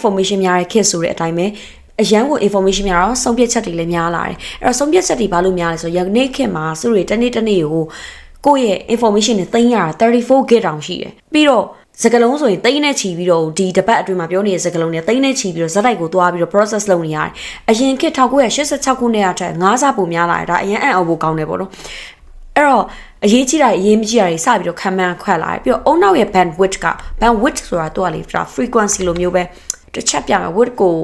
information များတဲ့ kit ဆိုတဲ့အတိုင်းပဲအရန်ကို information များတော့ဆုံးဖြတ်ချက်တွေလည်းများလာတယ်အဲ့တော့ဆုံးဖြတ်ချက်တွေဘာလို့များလဲဆိုတော့ယနေ့ခေတ်မှာသူတွေတစ်နေ့တစ်နေ့ကိုကိုယ့်ရဲ့ information တွေသိမ်းရတာ 34GB တောင်ရှိတယ်ပြီးတော့စကလုံးဆိုရင်သိန်းနဲ့ချီပြီးတော့ဒီတပတ်အတွင်းမှာပြောနေတဲ့စကလုံးတွေသိန်းနဲ့ချီပြီးတော့ဇက်တိုက်ကိုသွားပြီးတော့ process လုပ်နေရတယ်အရင်ခေတ်1986ခုနှစ်အထက်9ဆပိုများလာတယ်ဒါအရင်အံ့ဩဖို့ကောင်းတယ်ပေါ့နော်အဲ့တော့အရေးကြီးတာအရေးမကြီးတာတွေစပြီးတော့ခံမှန်းခွက်လာတယ်ပြီးတော့အုံနောက်ရဲ့ bandwidth က bandwidth ဆိုတာတော့လေဒါ frequency လိုမျိုးပဲ တစ်ချက်ပြမယ် width ကို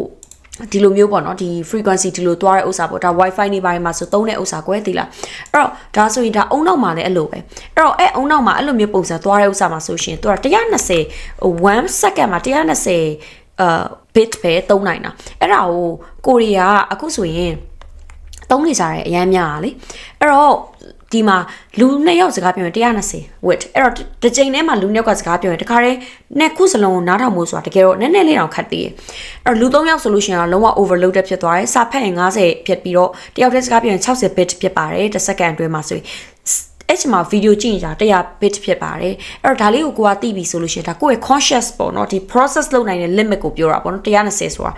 ဒီလိုမျိုးပေါ့နော်ဒီ frequency ဒီလိုသွားတဲ့ဥစ္စာပေါ့ဒါ wifi နေပါတယ်မှာဆိုသုံးတဲ့ဥစ္စာကွဲသီလားအဲ့တော့ဒါဆိုရင်ဒါအုံနောက်မှာလည်းအဲ့လိုပဲအဲ့တော့အဲ့အုံနောက်မှာအဲ့လိုမျိုးပုံစံသွားတဲ့ဥစ္စာမှာဆိုရှင်သူက120 1 second မှာ120အာ bit ပဲသုံးနိုင်တာအဲ့ဒါကိုကိုရီးယားကအခုဆိုရင်သုံးနေကြတယ်အများများလေအဲ့တော့ ဒီမှာလူနှစ်ယောက်စကားပြောရင်120 wit အဲ့တော့တစ်ချိန်ထဲမှာလူနှစ်ယောက်ကစကားပြောရင်တခါတည်းနှစ်ခုစလုံးကိုနားထောင်မှုဆိုတာတကယ်တော့နည်းနည်းလေးတောင်ခက်သေးတယ်အဲ့တော့လူသုံးယောက်ဆိုလို့ရှိရင်တော့လုံးဝ overloaded ဖြစ်သွားတယ်စာဖတ်ရင်90ဖြစ်ပြီးတော့တယောက်တည်းစကားပြောရင်60 bit ဖြစ်ပါတယ်တစ်စက္ကန့်အတွင်းမှာဆိုရင်အဲ့ဒီမှာဗီဒီယိုကြည့်ရင်ဒါ100 bit ဖြစ်ပါတယ်အဲ့တော့ဒါလေးကိုကိုကသိပြီဆိုလို့ရှိရင်ဒါကိုယ့်ရဲ့ conscious ပေါ့နော်ဒီ process လုပ်နိုင်တဲ့ limit ကိုပြောတာပေါ့နော်120ဆိုတာ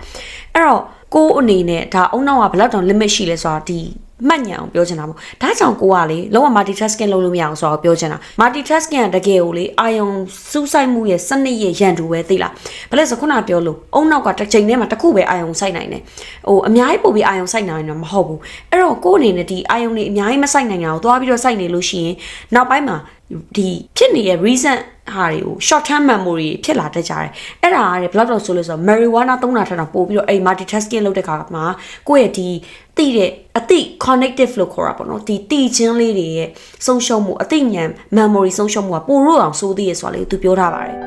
အဲ့တော့ကိုယ်အနေနဲ့ဒါအုံနောက်ကဘယ်လောက်တောင် limit ရှိလဲဆိုတာဒီ မှတ်ညံအောင်ပြောချင်တာပေါ့ဒါကြောင့်ကိုကလေလုံးဝ multitasking လုပ်လို့မရအောင်ဆိုတော့ပြောချင်တာ multitasking ကတကယ်ကိုလေအာယုံစူးစိုက်မှုရဲ့စနစ်ရဲ့ရန်တူပဲသိလားဘာလဲဆိုခုနပြောလို့အုံနောက်ကတစ်ချိန်တည်းမှာတစ်ခုပဲအာယုံစိုက်နိုင်တယ်ဟိုအများကြီးပို့ပြီးအာယုံစိုက်နိုင်တယ်မဟုတ်ဘူးအဲ့တော့ကိုယ်အနေနဲ့ဒီအာယုံတွေအများကြီးမစိုက်နိုင်တာကိုသွားပြီးတော့စိုက်နေလို့ရှိရင်နောက်ပိုင်းမှာ ဒီဖြစ်နေတဲ့ recent ဟာတွေကို short term memory ဖြစ်လာတတ်ကြတယ်အဲ့ဒါကလည်းဘယ်လောက်တော့ဆိုလို့ဆိုတော့ marijuana သုံးတာထက်တော့ပို့ပြီးတော့အဲ့ multitasking လုပ်တဲ့ခါမှာကိုယ့်ရဲ့ဒီတိတဲ့အတိ connective လို့ခေါ်တာပေါ့နော်ဒီတိချင်းလေးတွေရဲ့ဆုံးရှုံးမှုအတိညာ memory ဆုံးရှုံးမှုကပို့လို့အောင်စိုးသေးရဆိုတာလေးကိုသူပြောထားပါတယ်